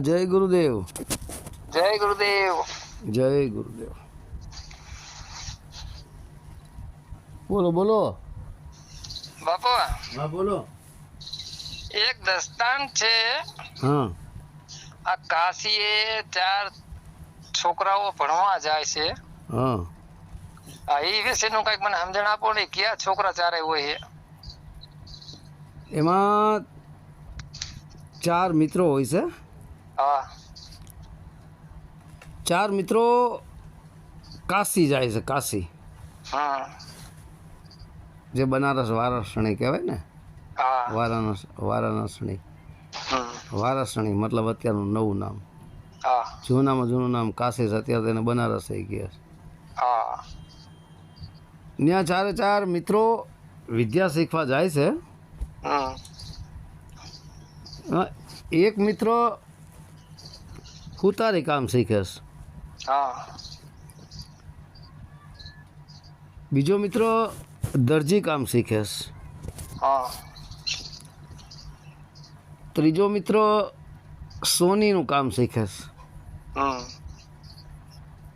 જય ગુરુદેવ. જય ગુરુદેવ. જય ગુરુદેવ. બોલો બોલો. બાપુ. હા બોલો. એક દસ્તાન છે. હા. આ કાશીએ ચાર છોકરાઓ ભણવા જાય છે. હા. આ એ વિશેનું કંઈક મને સમજણ આપો ને કયા છોકરા ચારે હોય છે? એમાં ચાર મિત્રો હોય છે. હા. ચાર મિત્રો કાશી જાય છે કાશી. હા. જે બનારસ વારાણસી કહેવાય ને? વારાણસ વારાણસણી વારાસણી મતલબ અત્યારનું નવું નામ. હા. જૂનામાં જૂનું નામ કાશી છે અત્યારે તેને બનારસ થઈ ગયા છે. ત્યાં ચારે ચાર મિત્રો વિદ્યા શીખવા જાય છે. એક મિત્ર કુતારી કામ શીખેશ હા બીજો મિત્ર દરજી કામ શીખેશ હા ત્રીજો મિત્ર સોનીનું કામ શીખેશ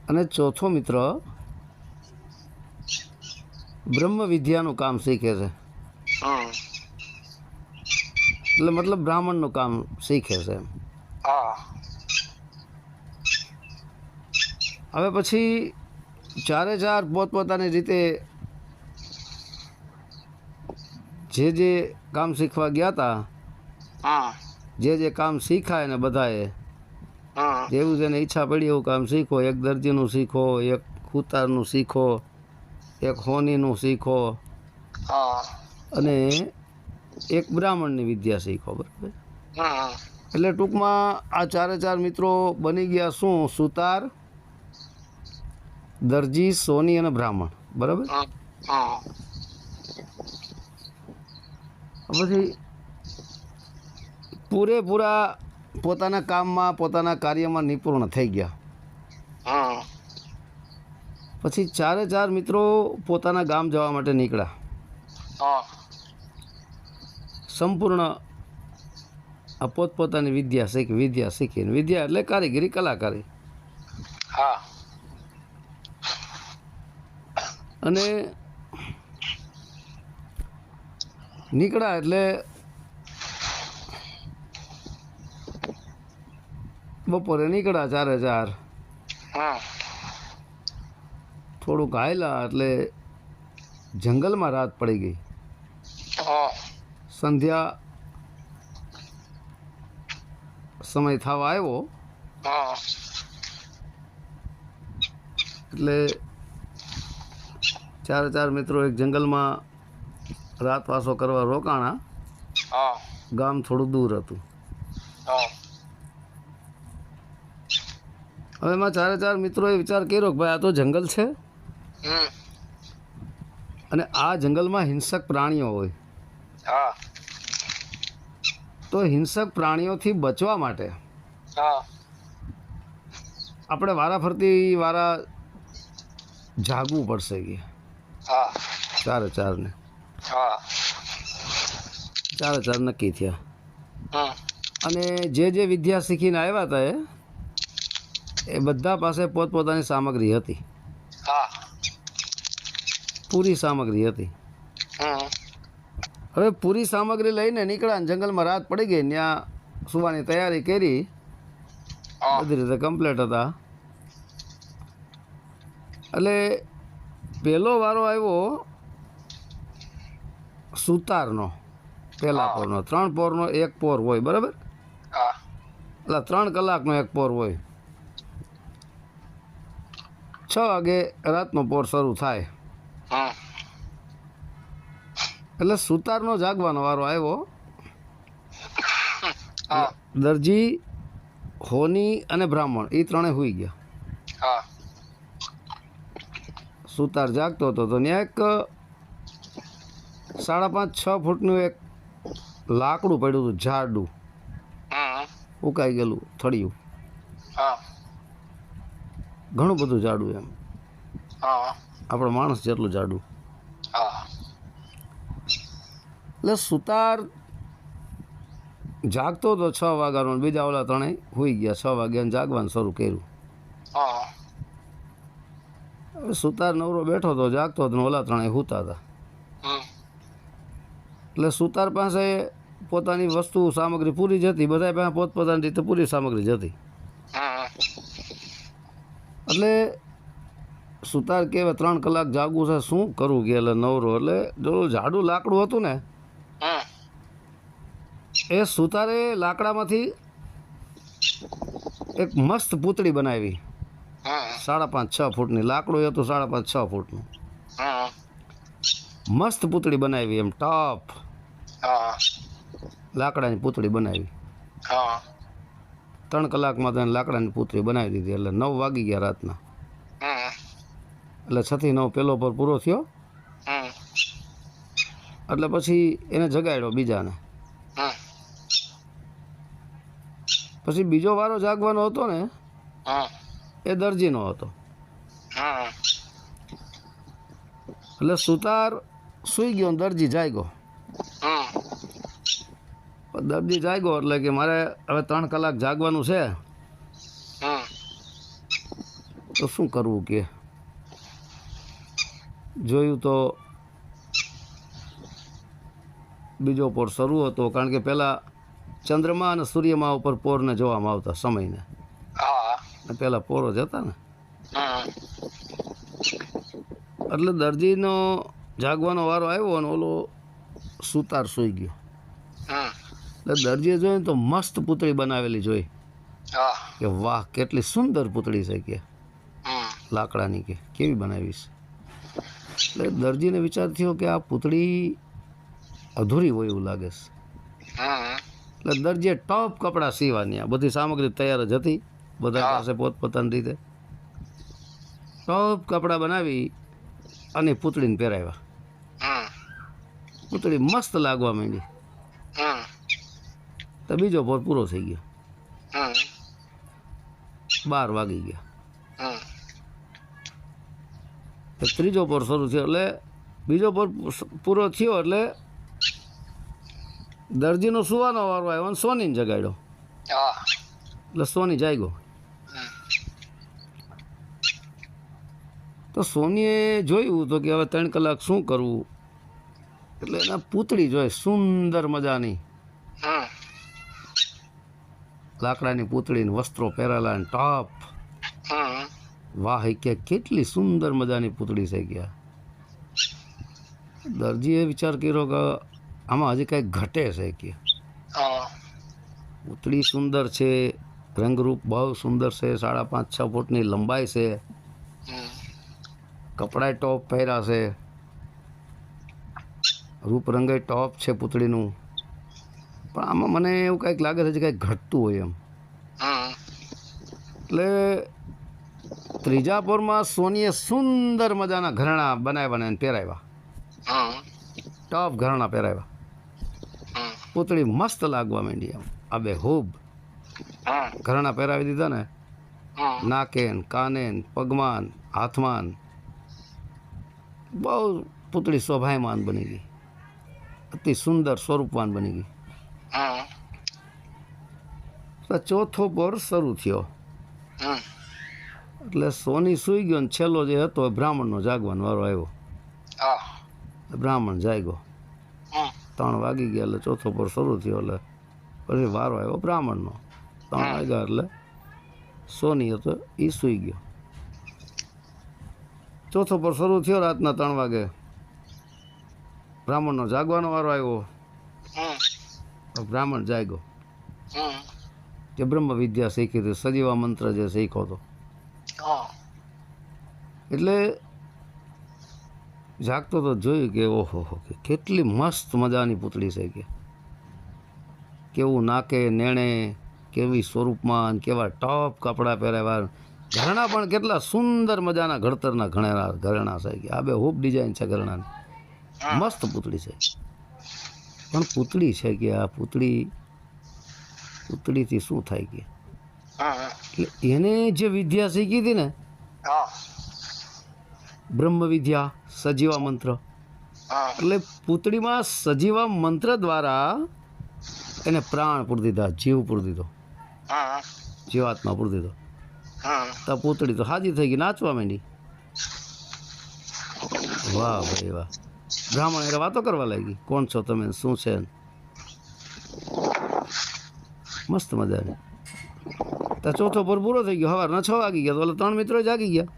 અને ચોથો મિત્ર બ્રહ્મ વિદ્યાનું કામ શીખે છે એટલે મતલબ બ્રાહ્મણનું કામ શીખે છે એમ. હા. હવે પછી ચારે ચાર પોતપોતાની રીતે જે જે કામ શીખવા ગયા હતા જે જે કામ શીખાય ને બધાએ જેવું જેને ઈચ્છા પડી એવું કામ શીખો. એક દરજીનું શીખો એક કુતારનું શીખો એક હોનીનું શીખો. હા. અને એક બ્રાહ્મણની વિદ્યા શીખો બરાબર? એટલે ટૂંકમાં આ ચારે ચાર મિત્રો બની ગયા શું? સુતાર દરજી સોની અને બ્રાહ્મણ. બરાબર? પછી પૂરેપૂરા પોતાના કામમાં પોતાના કાર્યમાં નિપુણ થઈ ગયા. પછી ચારે ચાર મિત્રો પોતાના ગામ જવા માટે નીકળ્યા. સંપૂર્ણ પોતપોતાની વિદ્યા શીખી વિદ્યા શીખીને. વિદ્યા એટલે કારીગરી કલાકારી. હા. અને નીકળ્યા એટલે બપોરે નીકળ્યા ચારે ચાર. થોડુંક હાયલા એટલે જંગલમાં રાત પડી ગઈ. સંધ્યા સમય થવા આવ્યો. એટલે ચારે ચાર મિત્રો એક જંગલમાં રાતવાસો કરવા રોકાણા. ગામ થોડું દૂર હતું. હા. હવે એમાં ચારે ચાર મિત્રોએ વિચાર કર્યો કે ભાઈ આ તો જંગલ છે. અને આ જંગલમાં હિંસક પ્રાણીઓ હોય. હા. તો હિંસક પ્રાણીઓથી બચવા માટે હા. આપણે વારા ફરતી વારા જાગવું પડશે કે. હા. ચાર ને હા. ચારે ચાર નક્કી થયા. અને જે જે વિદ્યા શીખીને આવ્યા હતા એ એ બધા પાસે પોતપોતાની સામગ્રી હતી. હા. પૂરી સામગ્રી હતી. હવે પૂરી સામગ્રી લઈને નીકળ્યા ને જંગલમાં રાત પડી ગઈ ત્યાં સુવાની તૈયારી કરી. બધી રીતે કમ્પ્લીટ હતા. એટલે પહેલો વારો આવ્યો સુતારનો પહેલા પોરનો. ત્રણ પોરનો એક પોર હોય બરાબર? એટલે ત્રણ કલાકનો એક પોર હોય. છ વાગે રાતનો પોર શરૂ થાય. એટલે સુતારનો જાગવાનો વારો આવ્યો. દરજી હોની અને બ્રાહ્મણ એ ત્રણે હોઈ ગયા હા સુતાર જાગતો હતો. તો ત્યાં એક સાડા પાંચ છ ફૂટનું એક લાકડું પડ્યું હતું ઝાડું. ઉકાઈ ગયેલું થળિયું. હા. ઘણું બધું જાડું એમ. આપણો માણસ જેટલું જાડું હા. એટલે સુતાર જાગતો હતો છ વાગ્યાનો બીજા ઓલા ત્રણેય હોઈ ગયા છ વાગ્યાને જાગવાનું શરૂ કર્યું. સુતાર નવરો બેઠો તો જાગતો હતો ઓલા ત્રણેય સૂતા હતા. એટલે સુતાર પાસે પોતાની વસ્તુ સામગ્રી પૂરી જતી બધા પાસે પોતપોતાની રીતે પૂરી સામગ્રી જતી એટલે સુતાર કહેવાય ત્રણ કલાક જાગવું છે શું કરવું કે એટલે નવરો? એટલે જો જાડું લાકડું હતું ને એ સુતારે લાકડામાંથી એક મસ્ત પૂતળી બનાવી. સાડા પાંચ છ ફૂટની લાકડું હતું સાડા પાંચ છ ફૂટનું. મસ્ત પૂતળી બનાવી એમ ટપ લાકડાની પૂતળી બનાવી. ત્રણ કલાકમાં તો લાકડાની પૂતળી બનાવી દીધી એટલે નવ વાગી ગયા રાતના. એટલે છથી નવ પેલો પર પૂરો થયો. એટલે પછી એને જગાડ્યો બીજાને. પછી બીજો વારો જાગવાનો હતો ને એ દરજીનો હતો. એટલે સુતાર સુઈ ગયો દરજી જાગ્યો. હમ દરજી જાગ્યો એટલે કે મારે હવે ત્રણ કલાક જાગવાનું છે. તો શું કરવું કે? જોયું તો બીજો પોર શરૂ હતો કારણ કે પહેલાં ચંદ્રમા અને સૂર્યમાં ઉપર પોરને જોવામાં આવતા સમયને. પહેલાં પોરો જતા ને? એટલે દરજીનો જાગવાનો વારો આવ્યો અને ઓલો સુતાર સૂઈ ગયો. એટલે દરજીએ જોયું તો મસ્ત પૂતળી બનાવેલી જોઈ. કે વાહ કેટલી સુંદર પૂતળી છે કે. લાકડાની કે. કેવી બનાવીશ એટલે દરજીને વિચાર થયો કે આ પૂતળી અધૂરી હોય એવું લાગે છે. એટલે દરજીએ ટોપ કપડાં સીવાની આ બધી સામગ્રી તૈયાર જ હતી. બધા પાસે પોતપોતાની રીતે. સૌ કપડાં બનાવી અને પૂતળીને પહેરાવ્યા. પૂતળી મસ્ત લાગવા માંડી. તો બીજો પોર પૂરો થઈ ગયો. બાર વાગી ગયા. તો ત્રીજો પોર શરૂ થયો એટલે બીજો પોર પૂરો થયો એટલે દરજીનો સુવાનો વારો આવ્યો અને સોનીને જગાડ્યો. એટલે સોની જાગ્યો. તો સોનીએ જોયું તો કે હવે ત્રણ કલાક શું કરવું? એટલે એના પૂતળી જોઈ સુંદર મજાની. લાકડાની પૂતળીને વસ્ત્રો પહેરેલા ટોપ વાહ કે કેટલી સુંદર મજાની પૂતળી થઈ ગયા. દરજીએ વિચાર કર્યો કે આમાં હજી કાંઈક ઘટે છે કે. પૂતળી સુંદર છે રંગરૂપ બહુ સુંદર છે સાડા પાંચ છ ફૂટની લંબાઈ છે. કપડાય ટોપ પહેર્યા છે. રૂપ રંગે ટોપ છે પૂતળીનું. પણ આમાં મને એવું કંઈક લાગે છે કે કંઈક ઘટતું હોય એમ. એટલે ત્રીજા પોરમાં સોનીએ સુંદર મજાના ઘરેણા બનાવ્યા ને પહેરાવ્યા. ટોપ ઘરેણા પહેરાવ્યા. પૂતળી મસ્ત લાગવા માંડી એમ. આબે હૂબ. ઘરેણા પહેરાવી દીધા ને. નાકેન કાનેન પગમાન હાથમાન બહુ પૂતળી શોભાયમાન બની ગઈ. અતિ સુંદર સ્વરૂપવાન બની ગઈ. તો ચોથો પોર શરૂ થયો. એટલે સોની સૂઈ ગયો ને છેલ્લો જે હતો બ્રાહ્મણનો જાગવાનો વારો આવ્યો. બ્રાહ્મણ જાગ્યો. ત્રણ વાગી ગયા એટલે ચોથો પોર શરૂ થયો એટલે પછી વારો આવ્યો બ્રાહ્મણનો. ત્રણ વાગ્યા એટલે સોની હતો એ સૂઈ ગયો. ચોથો પર શરૂ થયો રાતના ત્રણ વાગે. બ્રાહ્મણનો જાગવાનો વારો આવ્યો. બ્રાહ્મણ જાગ્યો. કે બ્રહ્મ વિદ્યા શીખી હતી સજીવા મંત્ર જે શીખો હતો. એટલે જાગતો તો જોયું કે ઓહો કેટલી મસ્ત મજાની પૂતળી છે કે. કેવું નાકે નેણે કેવી સ્વરૂપમાં કેવા ટોપ કપડાં પહેરાવ્યા. ઘરેણા પણ કેટલા સુંદર મજાના ઘડતરના ઘરેણા ઘરેણા છે કે આ બે હૂબ ડિઝાઇન છે ઘરેણાની. મસ્ત પૂતળી છે. પણ પૂતળી છે કે આ પૂતળી પૂતળીથી શું થાય કે? એટલે એને જે વિદ્યા શીખી હતી ને? બ્રહ્મ વિદ્યા સજીવા મંત્ર. એટલે પૂતળીમાં સજીવા મંત્ર દ્વારા એને પ્રાણ પૂરી દીધા જીવ પૂરી દીધો. જીવાત્મા પૂરી દીધો. તો પૂતળી તો હાજી થઈ ગઈ નાચવા માંડી. વાહ ભાઈ વાહ. બ્રાહ્મણ એટલે વાતો કરવા લાગી. કોણ છો તમે શું છે મસ્ત મજાની. તો ચોથો પર પૂરો થઈ ગયો. સવારના છ વાગી ગયા તો ત્રણ મિત્રો જાગી ગયા.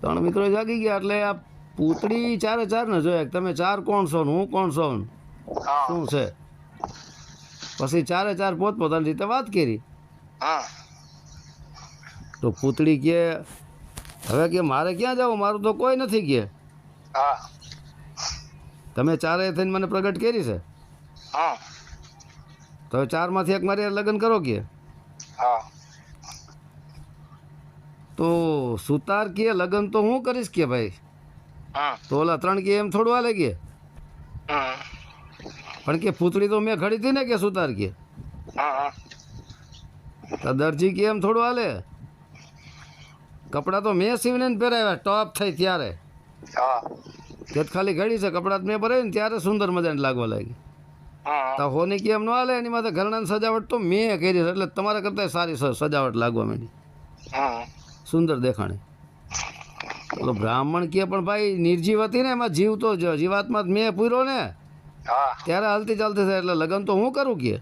ત્રણ મિત્રો જાગી ગયા એટલે આ પૂતળી ચારે ચાર ને જોયા તમે ચાર કોણ છો ને હું કોણ છો શું છે? પછી ચારે ચાર પોતપોતાની રીતે વાત કરી. હમ તો પૂતળી કે હવે કે મારે ક્યાં જવું? મારું તો કોઈ નથી કે. હા. તમે ચારે થઈને મને પ્રગટ કરી છે? તો ચારમાંથી એક મારી લગ્ન કરો કે? હા. તો સુતાર કે લગ્ન તો હું કરીશ કે ભાઈ? તો ઓલા ત્રણ કે એમ થોડું હાલે કે? પણ કે પૂતળી તો મેં ખડી હતી ને કે સુતાર કે? દરજી કે એમ થોડું હાલે? કપડાં તો મેં સીવને પહેરાવ્યા ટોપ થઈ ત્યારે. હા. ખાલી ઘડી છે કપડાં મેં ભરાય ને ત્યારે સુંદર મજાને લાગવા લાગી. તો હોની કે એમ ન હાલે એની માથે ઘરણાની સજાવટ તો મેં કરી છે એટલે તમારા કરતાં સારી સજાવટ લાગવા માંડી. સુંદર દેખાણી. પેલો બ્રાહ્મણ કે પણ ભાઈ નિર્જીવ હતી ને એમાં જીવ તો જ- જીવાત્મા મેં પૂર્યો ને ત્યારે હાલતી ચાલતી થાય એટલે લગ્ન તો હું કરું કે?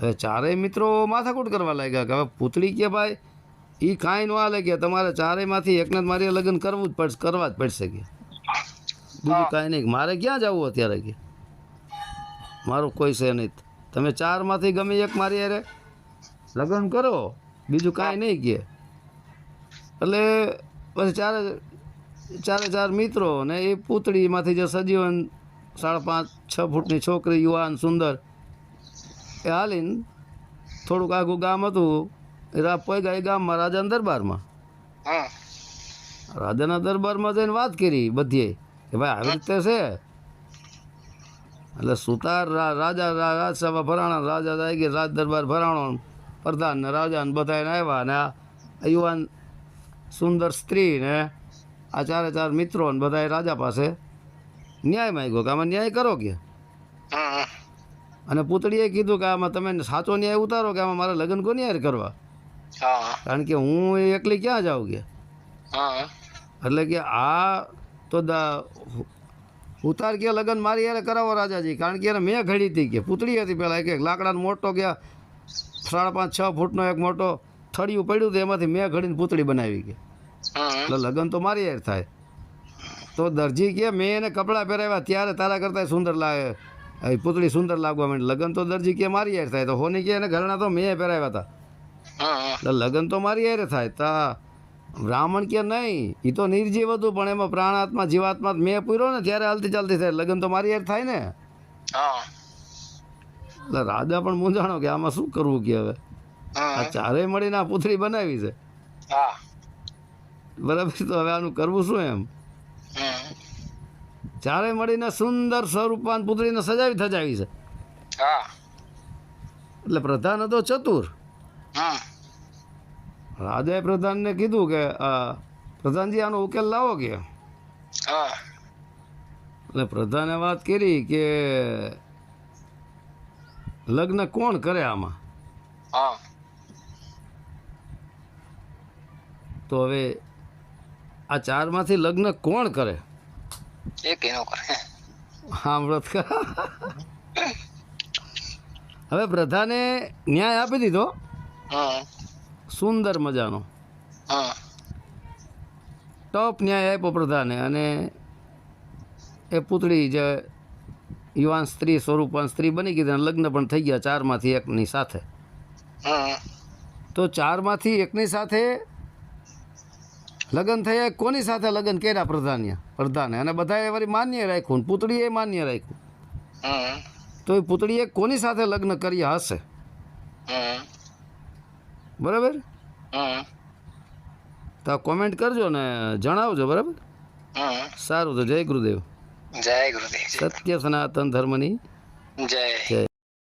હવે ચારેય મિત્રો માથાકૂટ કરવા લાગ્યા કે હવે પૂતળી કે ભાઈ એ કાંઈ ન હાલે કે તમારે ચારેયમાંથી એકને મારે લગ્ન કરવું જ પડશે કરવા જ પડશે કે. બીજું કાંઈ નહીં મારે ક્યાં જવું અત્યારે કે? મારું કોઈ છે નહીં. તમે ચારમાંથી ગમે એક મારી અરે લગ્ન કરો બીજું કાંઈ નહીં કે. એટલે પછી ચારે ચારે ચાર મિત્રો ને એ પૂતળીમાંથી જે સજીવન સાડા પાંચ છ ફૂટની છોકરી યુવાન સુંદર એ હાલીને થોડુંક આગું ગામ હતું. એ રા પહોંચ્યા એ ગામમાં રાજાના દરબારમાં. રાજાના દરબારમાં જઈને વાત કરી બધીએ કે ભાઈ આવી રીતે છે. એટલે સુતાર રાજા રાજસભા ભરાણા રાજા આવી ગયા રાજ દરબાર ભરાણો પ્રધાન ને રાજા ને બધા આવ્યા ને આ યુવાન સુંદર સ્ત્રી ને આ ચારે ચાર મિત્રો ને બધા રાજા પાસે ન્યાય માંગ્યો કે આમાં ન્યાય કરો કે? અને પુતળીએ કીધું કે આમાં તમે સાચો ન્યાય ઉતારો કે આમાં મારે લગ્ન કોની યાર કરવા? કારણ કે હું એકલી ક્યાં જાઉં કે? એટલે કે આ તો ઉતાર કે લગ્ન મારી યારે કરાવો રાજાજી કારણ કે એને મેં ઘડી હતી કે પૂતળી હતી પહેલાં એક એક લાકડાનો મોટો કે સાડા પાંચ છ ફૂટનો એક મોટો થળિયું પડ્યું હતું એમાંથી મેં ઘડીને પૂતળી બનાવી કે. એટલે લગ્ન તો મારી યાર થાય. તો દરજી કે મેં એને કપડાં પહેરાવ્યા ત્યારે તારા કરતાં સુંદર લાગે પૂતળી સુંદર લાગવા માંડી. લગ્ન તો દરજી કે મારી યાર થાય. તો હોની કે એને ઘરણા તો મેં પહેરાવ્યા હતા. એટલે લગ્ન તો મારી યારે થાય તા બ્રાહ્મણ કે નહીં એ તો નિર્જીવ હતું પણ એમાં પ્રાણાત્મા જીવાત્મા મેં પૂર્યો ને ત્યારે હાલતી ચાલતી થાય લગ્ન તો મારી યાર થાય ને. એટલે રાજા પણ મૂંઝાણો કે આમાં શું કરવું કે હવે? આ ચારે મળીને આ પૂતળી બનાવી છે. હા. બરાબર તો હવે આનું કરવું શું એમ? ચારે મળીને સુંદર સ્વરૂપાન પુત્રીને સજાવી થજાવી છે. એટલે પ્રધાન હતો ચતુર. હમ. રાજાએ પ્રધાનને કીધું કે પ્રધાનજી આનો ઉકેલ લાવો કે. એટલે પ્રધાને વાત કરી કે લગ્ન કોણ કરે આમાં? હા. તો હવે આ ચારમાંથી લગ્ન કોણ કરે? એક એનો કરે. સાંભળત હવે પ્રધાને ન્યાય આપી દીધો. હમ સુંદર મજાનો. ટોપ ન્યાય આપ્યો પ્રધાને અને એ પુતળી જે યુવાન સ્ત્રી સ્વરૂપવાન સ્ત્રી બની ગઈ અને લગ્ન પણ થઈ ગયા ચારમાંથી એકની સાથે. તો ચારમાંથી એકની સાથે લગ્ન થયા કોની સાથે લગ્ન કર્યા પ્રધાન્ય પ્રધાને. અને બધાએ વળી માન્ય રાખ્યું પૂતળીએ માન્ય રાખ્યું. તો એ પુતળીએ કોની સાથે લગ્ન કર્યા હશે? બરાબર? હા. તો કોમેન્ટ કરજો ને જણાવજો બરાબર? હા. સારું તો જય ગુરુદેવ. જય ગુરુદેવ સત્ય સનાતન ધર્મની જય. જય.